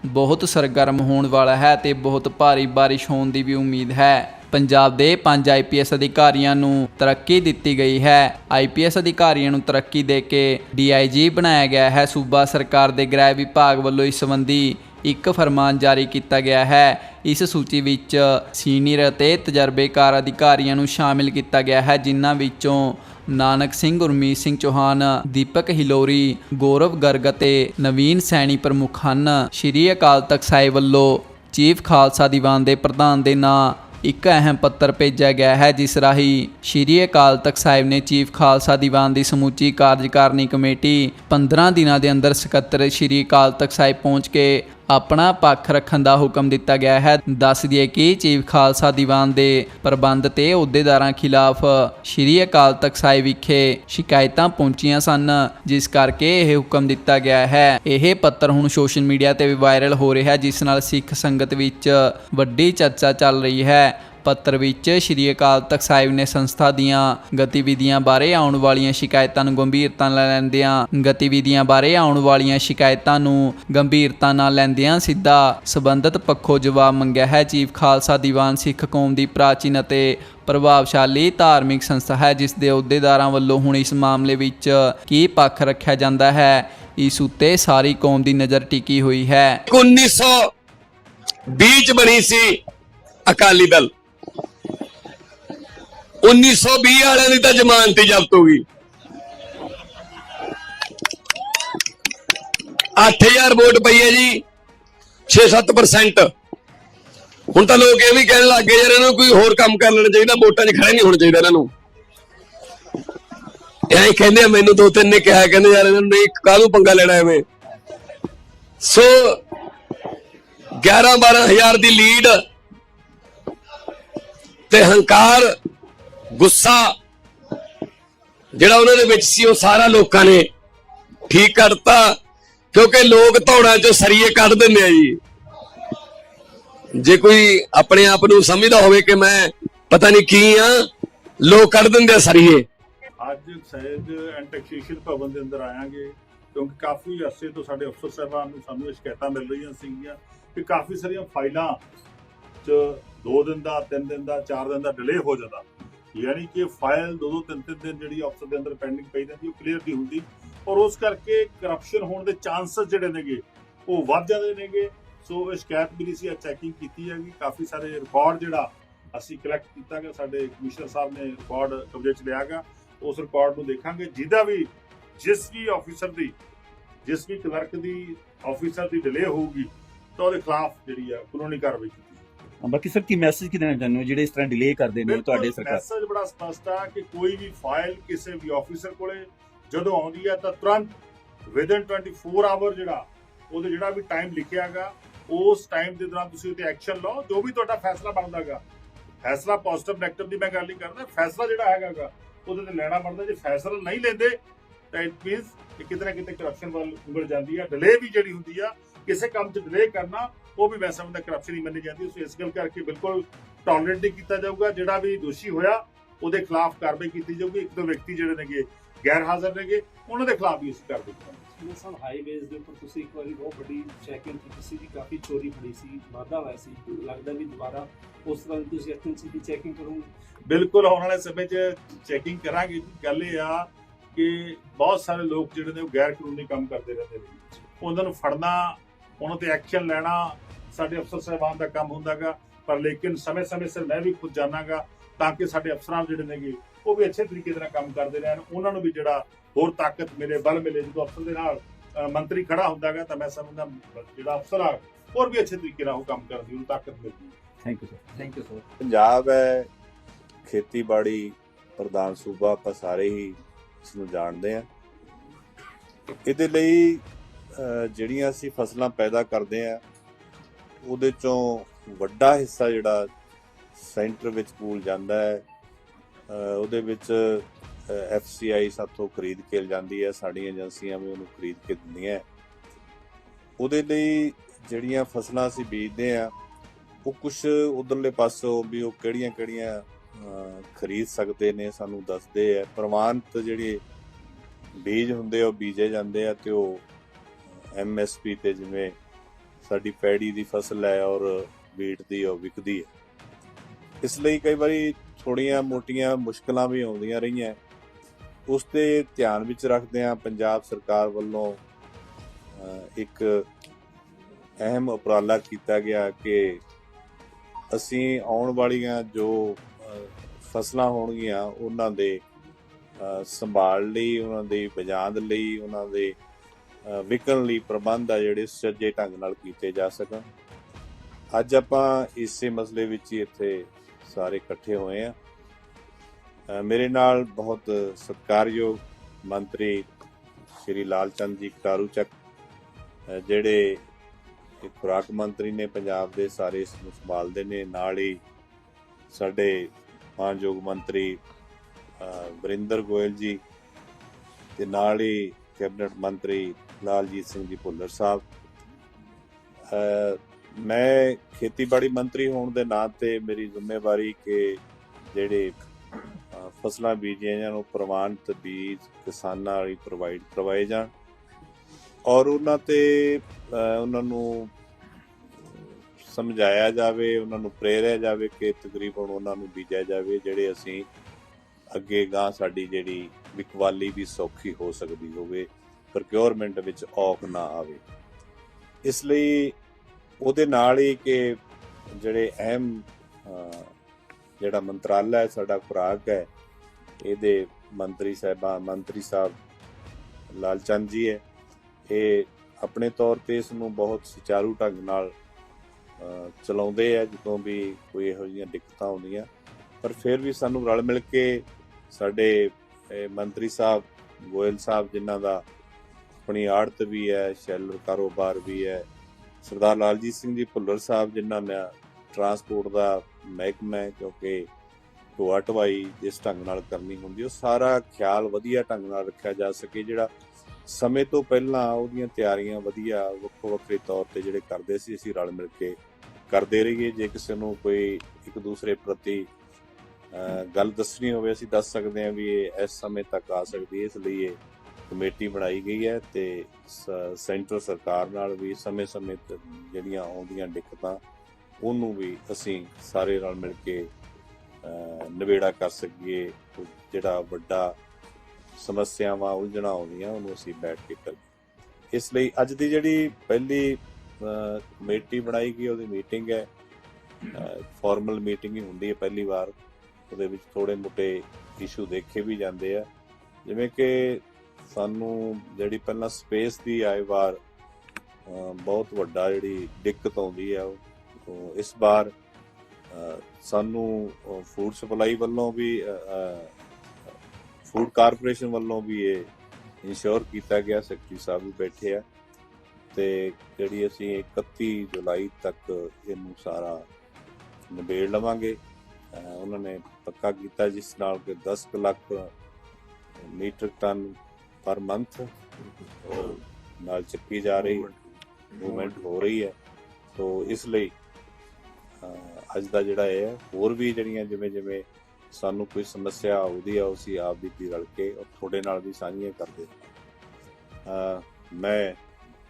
ਬਹੁਤ ਸਰਗਰਮ ਹੋਣ ਵਾਲਾ ਹੈ ਤੇ ਬਹੁਤ ਭਾਰੀ ਬਾਰਿਸ਼ ਹੋਣ ਦੀ ਵੀ ਉਮੀਦ ਹੈ। ਪੰਜਾਬ ਦੇ 5 ਆਈਪੀਐਸ ਅਧਿਕਾਰੀਆਂ ਨੂੰ ਤਰੱਕੀ ਦਿੱਤੀ ਗਈ ਹੈ। ਆਈਪੀਐਸ ਅਧਿਕਾਰੀਆਂ ਨੂੰ ਤਰੱਕੀ ਦੇ ਕੇ ਡੀਆਈਜੀ ਬਣਾਇਆ ਗਿਆ ਹੈ। ਸੂਬਾ ਸਰਕਾਰ ਦੇ ਗ੍ਰਹਿ ਵਿਭਾਗ ਵੱਲੋਂ ਇਸ ਸੰਬੰਧੀ ਇੱਕ ਫਰਮਾਨ ਜਾਰੀ ਕੀਤਾ ਗਿਆ ਹੈ। ਇਸ ਸੂਚੀ ਵਿੱਚ ਸੀਨੀਅਰ ਅਤੇ ਤਜਰਬੇਕਾਰ ਅਧਿਕਾਰੀਆਂ ਨੂੰ ਸ਼ਾਮਿਲ ਕੀਤਾ ਗਿਆ ਹੈ, ਜਿਨ੍ਹਾਂ ਵਿੱਚੋਂ ਨਾਨਕ ਸਿੰਘ, ਗੁਰਮੀਤ ਸਿੰਘ ਚੌਹਾਨ, ਦੀਪਕ ਹਿਲੋਰੀ, ਗੌਰਵ ਗਰਗ ਅਤੇ ਨਵੀਨ ਸੈਣੀ ਪ੍ਰਮੁੱਖ ਹਨ। ਸ਼੍ਰੀ ਅਕਾਲ ਤਖਤ ਸਾਹਿਬ ਵੱਲੋਂ ਚੀਫ ਖਾਲਸਾ ਦੀਵਾਨ ਦੇ ਪ੍ਰਧਾਨ ਦੇ ਨਾਂ ਇੱਕ ਅਹਿਮ ਪੱਤਰ ਭੇਜਿਆ ਗਿਆ ਹੈ, ਜਿਸ ਰਾਹੀਂ ਸ਼੍ਰੀ ਅਕਾਲ ਤਖਤ ਸਾਹਿਬ ਨੇ ਚੀਫ ਖਾਲਸਾ ਦੀਵਾਨ ਦੀ ਸਮੁੱਚੀ ਕਾਰਜਕਾਰਨੀ ਕਮੇਟੀ 15 ਦਿਨਾਂ ਦੇ ਅੰਦਰ ਸਕੱਤਰ ਸ਼੍ਰੀ ਅਕਾਲ ਤਖਤ ਸਾਹਿਬ ਪਹੁੰਚ ਕੇ ਆਪਣਾ ਪੱਖ ਰੱਖਣ ਦਾ ਹੁਕਮ ਦਿੱਤਾ ਗਿਆ ਹੈ। ਦੱਸ ਦਈਏ ਕਿ ਚੀਫ ਖਾਲਸਾ ਦੀਵਾਨ ਦੇ ਪ੍ਰਬੰਧ ਤੇ ਅਹੁਦੇਦਾਰਾਂ ਖਿਲਾਫ ਸ਼੍ਰੀ ਅਕਾਲ ਤਖਤ ਸਾਹਿਬ ਵਿਖੇ ਸ਼ਿਕਾਇਤਾਂ ਪਹੁੰਚੀਆਂ ਸਨ, ਜਿਸ ਕਰਕੇ ਇਹ ਹੁਕਮ ਦਿੱਤਾ ਗਿਆ ਹੈ। ਇਹ ਪੱਤਰ ਹੁਣ ਸੋਸ਼ਲ ਮੀਡੀਆ ਤੇ ਵੀ ਵਾਇਰਲ ਹੋ ਰਿਹਾ ਜਿਸ ਨਾਲ ਸਿੱਖ ਸੰਗਤ ਵਿੱਚ ਵੱਡੀ ਚਰਚਾ ਚੱਲ ਰਹੀ ਹੈ। ਪੱਤਰ ਵਿੱਚ ਸ਼੍ਰੀ ਅਕਾਲ ਤਖਤ ਸਾਹਿਬ ਨੇ ਸੰਸਥਾ ਦੀਆਂ ਗਤੀਵਿਧੀਆਂ ਬਾਰੇ ਆਉਣ ਵਾਲੀਆਂ ਸ਼ਿਕਾਇਤਾਂ ਨੂੰ ਗੰਭੀਰਤਾ ਨਾਲ ਲੈਂਦਿਆਂ, ਗਤੀਵਿਧੀਆਂ ਬਾਰੇ ਆਉਣ ਵਾਲੀਆਂ ਸ਼ਿਕਾਇਤਾਂ ਨੂੰ ਗੰਭੀਰਤਾ ਨਾਲ ਲੈਂਦਿਆਂ ਸਿੱਧਾ ਸਬੰਧਤ ਪੱਖੋਂ ਜਵਾਬ ਮੰਗਿਆ ਹੈ। ਚੀਫ ਖਾਲਸਾ ਦੀਵਾਨ ਸਿੱਖ ਕੌਮ ਦੀ ਪ੍ਰਾਚੀਨ ਅਤੇ ਪ੍ਰਭਾਵਸ਼ਾਲੀ ਧਾਰਮਿਕ ਸੰਸਥਾ ਹੈ, ਜਿਸ ਦੇ ਅਹੁਦੇਦਾਰਾਂ ਵੱਲੋਂ ਹੁਣ ਇਸ ਮਾਮਲੇ ਵਿੱਚ ਕੀ ਪੱਖ ਰੱਖਿਆ ਜਾਂਦਾ ਹੈ, ਇਸ ਉੱਤੇ ਸਾਰੀ ਕੌਮ ਦੀ ਨਜ਼ਰ ਟਿਕੀ ਹੋਈ ਹੈ।
1920 ਚ ਬਣੀ ਸੀ ਅਕਾਲੀ ਦਲ। 1920 ਵਾਲਿਆਂ ਦੀ ਤਾਂ ਜ਼ਮਾਨਤ ਹੀ ਜ਼ਬਤ ਹੋ ਗਈ। 8000 ਵੋਟ ਪਈ ਹੈ ਜੀ 6-7% ਹੁਣ ਤਾਂ ਲੋਕ ਇਹ ਵੀ ਕਹਿਣ ਲੱਗ ਗਏ ਯਾਰ ਇਹਨਾਂ ਨੂੰ ਕੋਈ ਹੋਰ ਕੰਮ ਕਰ ਲੈਣਾ ਚਾਹੀਦਾ, ਵੋਟਾਂ 'ਚ ਖੜਾ ਨਹੀਂ ਹੋਣਾ ਚਾਹੀਦਾ ਇਹਨਾਂ ਨੂੰ। ਐਂ ਕਹਿੰਦੇ ਆ, ਮੈਨੂੰ ਦੋ ਤਿੰਨ ਨੇ ਕਿਹਾ, ਕਹਿੰਦੇ ਯਾਰ ਇਹਨਾਂ ਨੂੰ ਨਹੀਂ ਕਾਹਨੂੰ ਪੰਗਾ ਲੈਣਾ ਐਵੇਂ। ਸੋ 11 12000 ਦੀ ਲੀਡ ਤੇ ਹੰਕਾਰ ਗੁੱਸਾ ਜਿਹੜਾ ਉਹਨਾਂ ਦੇ ਵਿੱਚ ਸੀ, ਉਹ ਸਾਰਾ ਲੋਕਾਂ ਨੇ ਠੀਕ ਕਰਤਾ, ਕਿਉਂਕਿ ਲੋਕ ਧੌੜਾਂ ਚੋਂ ਸਰੀਏ ਕੱਢ ਦਿੰਦੇ ਆ ਜੀ। ਜੇ ਕੋਈ ਆਪਣੇ ਆਪ ਨੂੰ ਸਮਝਦਾ ਹੋਵੇ ਕਿ ਮੈਂ ਪਤਾ ਨਹੀਂ ਕੀ ਆ, ਲੋਕ ਕੱਢ ਦਿੰਦੇ ਆ ਸਰੀਏ।
ਅੱਜ ਸਹਿਜ ਐਂਡ ਟੈਕਸੇਸ਼ਨ ਭਵਨ ਦੇ ਅੰਦਰ ਆਵਾਂਗੇ ਕਿਉਂਕਿ ਕਾਫੀ ਅਰਸੇ ਤੋਂ ਸਾਡੇ ਅਫਸਰ ਸਾਹਿਬਾਨ ਨੂੰ ਸਾਨੂੰ ਇਹ ਸ਼ਿਕਾਇਤਾਂ ਮਿਲ ਰਹੀਆਂ ਸੀਗੀਆਂ ਕਿ ਕਾਫੀ ਸਾਰੀਆਂ ਫਾਈਲਾਂ 'ਚ 2 ਦਿਨ ਦਾ 3 ਦਿਨ ਦਾ 4 ਦਿਨ ਦਾ ਡਿਲੇ ਹੋ ਜਾਂਦਾ। ਯਾਨੀ ਕਿ ਫਾਈਲ 2-2 3-3 ਦਿਨ ਜਿਹੜੀ ਅਫਸਰ ਦੇ ਅੰਦਰ ਪੈਂਡਿੰਗ ਪਈ ਜਾਂਦੀ ਉਹ ਕਲੀਅਰ ਨਹੀਂ ਹੁੰਦੀ। ਔਰ ਉਸ ਕਰਕੇ ਕਰਪਸ਼ਨ ਹੋਣ ਦੇ ਚਾਂਸਸ ਜਿਹੜੇ ਨੇਗੇ, ਉਹ ਵੱਧ ਜਾਂਦੇ ਨੇਗੇ। ਸੋ ਇਹ ਸ਼ਿਕਾਇਤ ਮਿਲੀ ਸੀ ਚੈਕਿੰਗ ਕੀਤੀ ਹੈਗੀ। ਕਾਫੀ ਸਾਰੇ ਰਿਕਾਰਡ ਜਿਹੜਾ ਅਸੀਂ ਕਲੈਕਟ ਕੀਤਾ ਗਿਆ ਸਾਡੇ ਕਮਿਸ਼ਨਰ ਸਾਹਿਬ ਨੇ ਰਿਕਾਰਡ ਕਬਜ਼ੇ 'ਚ ਲਿਆ ਗਾ ਉਸ ਰਿਕਾਰਡ ਨੂੰ ਦੇਖਾਂਗੇ। ਜਿਹਦਾ ਵੀ ਜਿਸ ਵੀ ਆਫੀਸਰ ਦੀ, ਜਿਸ ਵੀ ਕਲਰਕ ਦੀ ਆਫੀਸਰ ਦੀ ਡਿਲੇ ਹੋਊਗੀ, ਤਾਂ ਉਹਦੇ ਖਿਲਾਫ ਜਿਹੜੀ ਆ ਕਾਨੂੰਨੀ ਕਾਰਵਾਈ ਕੀਤੀ
ਬਾਕੀ ਸਰ ਕੀ ਮੈਸੇਜ ਕੀ ਦੇਣਾ ਚਾਹੁੰਦੇ ਹੋ? ਜਿਹੜੇ ਇਸ ਤਰ੍ਹਾਂ ਡਿਲੇ ਕਰਦੇ ਨੇ ਤੁਹਾਡੇ ਸਰਕਾਰ
ਮੈਸੇਜ ਬੜਾ ਸਪਸ਼ਟ ਆ ਕਿ ਕੋਈ ਵੀ ਫਾਈਲ ਕਿਸੇ ਵੀ ਆਫੀਸਰ ਕੋਲੇ ਜਦੋਂ ਆਉਂਦੀ ਆ ਤਾਂ ਤੁਰੰਤ ਵਿਦਨ 24 ਆਵਰ ਜਿਹੜਾ ਉਹਦੇ ਜਿਹੜਾ ਵੀ ਟਾਈਮ ਲਿਖਿਆਗਾ ਉਸ ਟਾਈਮ ਦੇ ਦੌਰਾਨ ਤੁਸੀਂ ਉਹਤੇ ਐਕਸ਼ਨ ਲਓ ਜੋ ਵੀ ਤੁਹਾਡਾ ਫੈਸਲਾ ਬਣਦਾਗਾ। ਫੈਸਲਾ ਪੋਜ਼ਿਟਿਵ ਨੈਗੇਟਿਵ ਦੀ ਮੈਂ ਗੱਲ ਨਹੀਂ ਕਰਦਾ ਫੈਸਲਾ ਜਿਹੜਾ ਹੈਗਾਗਾ ਉਹਦੇ ਤੇ ਲੈਣਾ ਬਣਦਾ। ਜੇ ਫੈਸਲਾ ਨਹੀਂ ਲੈਂਦੇ ਤਾਂ ਇਟ ਮੀਨਸ ਕਿ ਕਿਤੇ ਨਾ ਕਿਤੇ ਕਰਪਸ਼ਨ ਵੱਲ ਉਂਗਲ ਜਾਂਦੀ ਆ ਡਿਲੇ ਵੀ ਜਿਹੜੀ ਹੁੰਦੀ ਆ ਕਿਸੇ ਕੰਮ 'ਚ ਡਿਲੇ ਕਰਨਾ ਉਹ ਵੀ ਮੈਂ ਸਮਝਦਾ ਕਰਪਸ਼ਨ ਹੀ ਮੰਨੀ ਜਾਂਦੀ ਸੋ ਇਸ ਗੱਲ ਕਰਕੇ ਬਿਲਕੁਲ ਟੋਲਰੇਟ ਨਹੀਂ ਕੀਤਾ ਜਾਊਗਾ। ਜਿਹੜਾ ਵੀ ਦੋਸ਼ੀ ਹੋਇਆ ਉਹਦੇ ਖਿਲਾਫ ਕਾਰਵਾਈ ਕੀਤੀ ਜਾਊਗੀ। ਇੱਕ ਦੋ ਵਿਅਕਤੀ ਜਿਹੜੇ ਨੇਗੇ ਗੈਰ ਹਾਜ਼ਰ ਨੇਗੇ ਉਹਨਾਂ ਦੇ ਖਿਲਾਫ ਵੀ ਅਸੀਂ ਕਾਰਵਾਈ ਕਰਾਂਗੇ।
ਸਭ ਹਾਈਵੇਜ਼ ਦੇ ਉੱਪਰ ਤੁਸੀਂ ਇੱਕ ਵਾਰੀ ਬਹੁਤ ਵੱਡੀ ਚੈਕਿੰਗ ਕੀਤੀ ਸੀ ਕਾਫੀ ਚੋਰੀ ਫੜੀ ਸੀ ਵਾਧਾ ਹੋਇਆ ਸੀ। ਲੱਗਦਾ ਵੀ ਦੁਬਾਰਾ ਉਸ ਤਰ੍ਹਾਂ ਤੁਸੀਂ ਐਕਟਿਵ ਦੀ ਚੈਕਿੰਗ ਕਰੋਗੇ?
ਬਿਲਕੁਲ ਆਉਣ ਵਾਲੇ ਸਮੇਂ 'ਚ ਚੈਕਿੰਗ ਕਰਾਂਗੇ ਜੀ। ਗੱਲ ਇਹ ਆ ਕਿ ਬਹੁਤ ਸਾਰੇ ਲੋਕ ਜਿਹੜੇ ਨੇ ਉਹ ਗੈਰ ਕਾਨੂੰਨੀ ਕੰਮ ਕਰਦੇ ਰਹਿੰਦੇ ਨੇ। ਉਹਨਾਂ ਨੂੰ ਫੜਨਾ ਉਹਨਾਂ ਤੇ ਐਕਸ਼ਨ ਲੈਣਾ ਸਾਡੇ ਅਫਸਰ ਸਾਹਿਬਾਨ ਦਾ ਕੰਮ ਹੁੰਦਾਗਾ ਪਰ ਲੇਕਿਨ ਸਮੇਂ-ਸਮੇਂ ਸਿਰ ਮੈਂ ਵੀ ਖੁਦ ਜਾਣਾਗਾ ਤਾਂ ਕਿ ਸਾਡੇ ਅਫਸਰਾਂ ਜਿਹੜੇ ਨੇਗੇ ਉਹ ਵੀ ਅੱਛੇ ਤਰੀਕੇ ਦੇ ਨਾਲ ਕੰਮ ਕਰਦੇ ਰਹਿਣ। ਉਹਨਾਂ ਨੂੰ ਵੀ ਜਿਹੜਾ ਹੋਰ ਤਾਕਤ ਮਿਲੇ ਬਲ ਮਿਲੇ ਜਦੋਂ ਅਫਸਰ ਦੇ ਨਾਲ ਮੰਤਰੀ ਖੜਾ ਹੁੰਦਾਗਾ ਤਾਂ ਮੈਂ ਸਮਝਦਾ ਜਿਹੜਾ ਅਫਸਰ ਆ ਹੋਰ ਵੀ ਅੱਛੇ ਤਰੀਕੇ ਨਾਲ ਉਹ ਕੰਮ ਕਰਨ ਦੀ ਉਹਨੂੰ ਤਾਕਤ ਮਿਲਦੀ
thank you sir thank you sir
Punjab ਹੈ ਖੇਤੀਬਾੜੀ ਪ੍ਰਧਾਨ ਸੂਬਾ ਆਪਾਂ ਸਾਰੇ ਹੀ ਇਸ ਨੂੰ ਜਾਣਦੇ ਆ ਇਹਦੇ ਲਈ ਜਿਹੜੀਆਂ ਅਸੀਂ ਫਸਲਾਂ ਪੈਦਾ ਕਰਦੇ ਆ ਉਹਦੇ ਚੋਂ ਵੱਡਾ ਹਿੱਸਾ ਜਿਹੜਾ ਸੈਂਟਰ ਵਿੱਚ ਪੂਲ ਜਾਂਦਾ ਹੈ। ਉਹਦੇ ਵਿੱਚ ਐਫਸੀਆਈ ਸਾਥੋਂ ਖਰੀਦ ਕੇ ਜਾਂਦੀ ਹੈ, ਸਾਡੀਆਂ ਏਜੰਸੀਆਂ ਵੀ ਉਹਨੂੰ ਖਰੀਦ ਕੇ ਦਿੰਦੀਆਂ ਉਹਦੇ ਲਈ ਜਿਹੜੀਆਂ ਫਸਲਾਂ ਅਸੀਂ ਬੀਜਦੇ ਆ ਉਹ ਕੁਝ ਉਧਰਲੇ ਪਾਸੋਂ ਵੀ ਉਹ ਕਿਹੜੀਆਂ ਕਿਹੜੀਆਂ ਖਰੀਦ ਸਕਦੇ ਨੇ ਸਾਨੂੰ ਦੱਸਦੇ ਆ ਪ੍ਰਮਾਣਿਤ ਜਿਹੜੇ ਬੀਜ ਹੁੰਦੇ ਆ, ਉਹ ਬੀਜੇ ਜਾਂਦੇ ਆ ਤੇ ਉਹ ਐਮਐਸਪੀ ਤੇ ਜਿਵੇਂ ਸਾਡੀ ਪੈੜੀ ਦੀ ਫਸਲ ਹੈ ਔਰ ਵੀਟ ਦੀ ਉਹ ਵਿਕਦੀ ਹੈ। ਇਸ ਲਈ ਕਈ ਵਾਰੀ ਥੋੜੀਆਂ ਮੋਟੀਆਂ ਮੁਸ਼ਕਲਾਂ ਵੀ ਆਉਂਦੀਆਂ ਰਹੀਆਂ। ਉਸ ਤੇ ਧਿਆਨ ਵਿੱਚ ਰੱਖਦੇ ਆ ਪੰਜਾਬ ਸਰਕਾਰ ਵੱਲੋਂ ਇੱਕ ਅਹਿਮ ਉਪਰਾਲਾ ਕੀਤਾ ਗਿਆ ਕਿ ਅਸੀਂ ਆਉਣ ਵਾਲੀਆਂ ਜੋ ਫਸਲਾਂ ਹੋਣਗੀਆਂ, ਉਹਨਾਂ ਦੇ ਸੰਭਾਲ ਲਈ, ਉਹਨਾਂ ਦੀ ਬਜਾਂਦ ਲਈ, ਉਹਨਾਂ ਦੇ ਵਿਕਣ ਲਈ ਪ੍ਰਬੰਧ ਆ ਜਿਹੜੇ ਸੱਜੇ ਢੰਗ ਨਾਲ ਕੀਤੇ ਜਾ ਸਕਣ। ਅੱਜ ਆਪਾਂ ਇਸੇ ਮਸਲੇ ਵਿੱਚ ਹੀ ਇੱਥੇ ਸਾਰੇ ਇਕੱਠੇ ਹੋਏ ਆ। ਮੇਰੇ ਨਾਲ ਬਹੁਤ ਸਤਿਕਾਰਯੋਗ ਮੰਤਰੀ ਸ਼੍ਰੀ ਲਾਲਚੰਦ ਜੀ ਕਟਾਰੂ ਚੱਕ ਜਿਹੜੇ ਖੁਰਾਕ ਮੰਤਰੀ ਨੇ ਪੰਜਾਬ ਦੇ ਸਾਰੇ ਇਸ ਨੂੰ ਸੰਭਾਲਦੇ ਨੇ। ਨਾਲ ਹੀ ਸਾਡੇ ਮਾਨਯੋਗ ਮੰਤਰੀ ਅ, ਵਰਿੰਦਰ ਗੋਇਲ ਜੀ ਤੇ ਨਾਲ ਹੀ ਕੈਬਨਿਟ ਮੰਤਰੀ ਲਾਲਜੀਤ ਸਿੰਘ ਜੀ ਭੁੱਲਰ ਸਾਹਿਬ। ਮੈਂ ਖੇਤੀਬਾੜੀ ਮੰਤਰੀ ਹੋਣ ਦੇ ਨਾਤੇ ਮੇਰੀ ਜ਼ਿੰਮੇਵਾਰੀ ਕਿ ਜਿਹੜੇ ਫਸਲਾਂ ਬੀਜੀਆਂ ਜਾਣ, ਉਹ ਪ੍ਰਵਾਨਿਤ ਬੀਜ ਕਿਸਾਨਾਂ ਲਈ ਪ੍ਰੋਵਾਈਡ ਕਰਵਾਏ ਜਾਣ। ਔਰ ਉਹਨਾਂ ਤੇ ਉਹਨਾਂ ਨੂੰ ਸਮਝਾਇਆ ਜਾਵੇ, ਉਹਨਾਂ ਨੂੰ ਪ੍ਰੇਰਿਆ ਜਾਵੇ ਕਿ ਤਕਰੀਬਨ ਉਹਨਾਂ ਨੂੰ ਬੀਜਿਆ ਜਾਵੇ, ਜਿਹੜੇ ਅਸੀਂ ਅੱਗੇ ਗਾਂ ਸਾਡੀ ਜਿਹੜੀ ਵਿਕਵਾਲੀ ਵੀ ਸੌਖੀ ਹੋ ਸਕਦੀ ਹੋਵੇ ਪ੍ਰੋਕਿਉਰਮੈਂਟ ਵਿੱਚ ਔਖ ਨਾ ਆਵੇ। ਇਸ ਲਈ ਉਹਦੇ ਨਾਲ ਹੀ ਕਿ ਜਿਹੜੇ ਅਹਿਮ ਜਿਹੜਾ ਮੰਤਰਾਲਾ ਹੈ, ਸਾਡਾ ਖੁਰਾਕ ਹੈ, ਇਹਦੇ ਮੰਤਰੀ ਸਾਹਿਬਾਨ, ਮੰਤਰੀ ਸਾਹਿਬ ਲਾਲਚੰਦ ਜੀ ਹੈ, ਇਹ ਆਪਣੇ ਤੌਰ ਤੇ ਇਸ ਨੂੰ ਬਹੁਤ ਸੁਚਾਰੂ ਢੰਗ ਨਾਲ ਚਲਾਉਂਦੇ ਆ, ਜਦੋਂ ਵੀ ਕੋਈ ਇਹੋ ਜਿਹੀਆਂ ਦਿੱਕਤਾਂ ਆਉਂਦੀਆਂ। ਪਰ ਫਿਰ ਵੀ ਸਾਨੂੰ ਰਲ ਮਿਲ ਕੇ ਸਾਡੇ ਮੰਤਰੀ ਸਾਹਿਬ, ਗੋਇਲ ਸਾਹਿਬ ਜਿਨ੍ਹਾਂ ਦਾ ਆਪਣੀ ਆੜਤ ਵੀ ਹੈ ਸ਼ੈਲਰ ਕਾਰੋਬਾਰ ਵੀ ਹੈ। ਸਰਦਾਰ ਲਾਲਜੀਤ ਸਿੰਘ ਜੀ ਭੁੱਲਰ ਸਾਹਿਬ ਜਿਨ੍ਹਾਂ ਨੇ ਟਰਾਂਸਪੋਰਟ ਦਾ ਮਹਿਕਮਾ ਹੈ, ਕਿਉਂਕਿ ਢੋਆ ਢਵਾਈ ਜਿਸ ਢੰਗ ਨਾਲ ਕਰਨੀ ਹੁੰਦੀ, ਉਹ ਸਾਰਾ ਖਿਆਲ ਵਧੀਆ ਢੰਗ ਨਾਲ ਰੱਖਿਆ ਜਾ ਸਕੇ, ਜਿਹੜਾ ਸਮੇਂ ਤੋਂ ਪਹਿਲਾਂ ਉਹਦੀਆਂ ਤਿਆਰੀਆਂ ਵਧੀਆ ਵੱਖੋ ਵੱਖਰੇ ਤੌਰ ਤੇ ਜਿਹੜੇ ਕਰਦੇ ਸੀ, ਅਸੀਂ ਰਲ ਮਿਲ ਕੇ ਕਰਦੇ ਰਹੀਏ। ਜੇ ਕਿਸੇ ਨੂੰ ਕੋਈ ਇੱਕ ਦੂਸਰੇ ਪ੍ਰਤੀ ਗੱਲ ਦੱਸਣੀ ਹੋਵੇ ਅਸੀਂ ਦੱਸ ਸਕਦੇ ਹਾਂ ਵੀ ਇਹ ਇਸ ਸਮੇਂ ਤੱਕ ਆ ਸਕਦੀ ਹੈ। ਇਸ ਲਈ ਇਹ ਕਮੇਟੀ ਬਣਾਈ ਗਈ ਹੈ ਤੇ ਸੈਂਟਰ ਸਰਕਾਰ ਨਾਲ ਵੀ ਸਮੇਂ-ਸਮੇਂ ਤੇ ਜਿਹੜੀਆਂ ਆਉਂਦੀਆਂ ਦਿੱਕਤਾਂ ਉਹਨੂੰ ਵੀ ਅਸੀਂ ਸਾਰੇ ਨਾਲ ਮਿਲ ਕੇ ਅਹ, ਨਿਬੇੜਾ ਕਰ ਸਕੀਏ। ਜਿਹੜਾ ਵੱਡਾ ਸਮੱਸਿਆਵਾਂ ਉਲਝਣਾ ਆਉਂਦੀਆਂ ਉਹਨੂੰ ਅਸੀਂ ਬੈਠ ਕੇ ਕਰੀਏ। ਇਸ ਲਈ ਅੱਜ ਦੀ ਜਿਹੜੀ ਪਹਿਲੀ ਕਮੇਟੀ ਬਣਾਈ ਗਈ ਉਹਦੀ ਮੀਟਿੰਗ ਹੈ। ਫਾਰਮਲ ਮੀਟਿੰਗ ਹੀ ਹੁੰਦੀ ਹੈ ਪਹਿਲੀ ਵਾਰ। ਉਹਦੇ ਵਿੱਚ ਥੋੜੇ ਮੋਟੇ ਇਸ਼ੂ ਦੇਖੇ ਵੀ ਜਾਂਦੇ ਆ। ਜਿਵੇਂ ਕਿ ਸਾਨੂੰ ਜਿਹੜੀ ਪਹਿਲਾਂ ਸਪੇਸ ਦੀ ਆਏ ਵਾਰ ਬਹੁਤ ਵੱਡਾ ਜਿਹੜੀ ਦਿੱਕਤ ਆਉਂਦੀ ਆ, ਉਹ ਇਸ ਵਾਰ ਸਾਨੂੰ ਫੂਡ ਸਪਲਾਈ ਵੱਲੋਂ ਵੀ ਫੂਡ ਕਾਰਪੋਰੇਸ਼ਨ ਵੱਲੋਂ ਵੀ ਇਹ ਇਨਸ਼ੋਰ ਕੀਤਾ ਗਿਆ। ਸੈਕਟਰੀ ਸਾਹਿਬ ਵੀ ਬੈਠੇ ਆ ਤੇ ਜਿਹੜੀ ਅਸੀਂ 31 ਜੁਲਾਈ ਤੱਕ ਇਹਨੂੰ ਸਾਰਾ ਨਿਬੇੜ ਲਵਾਂਗੇ। ਉਹਨਾਂ ਨੇ ਪੱਕਾ ਕੀਤਾ ਜਿਸ ਨਾਲ ਕਿ 10 ਕੁ lakh metre ton per month ਨਾਲ ਚੱਕੀ ਜਾ ਰਹੀ ਮੂਵਮੈਂਟ ਹੋ ਰਹੀ ਹੈ। ਸੋ ਇਸ ਲਈ ਅੱਜ ਦਾ ਜਿਹੜਾ ਇਹ ਹੈ, ਹੋਰ ਵੀ ਜਿਹੜੀਆਂ ਜਿਵੇਂ ਜਿਵੇਂ ਸਾਨੂੰ ਕੋਈ ਸਮੱਸਿਆ ਆਉਂਦੀ ਆ ਉਸੇ ਆਪ ਬੀਤੀ ਰਲ ਕੇ ਔਰ ਤੁਹਾਡੇ ਨਾਲ ਵੀ ਸਾਂਝੀਆਂ ਕਰਦੇ ਮੈਂ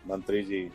ਮੰਤਰੀ ਜੀ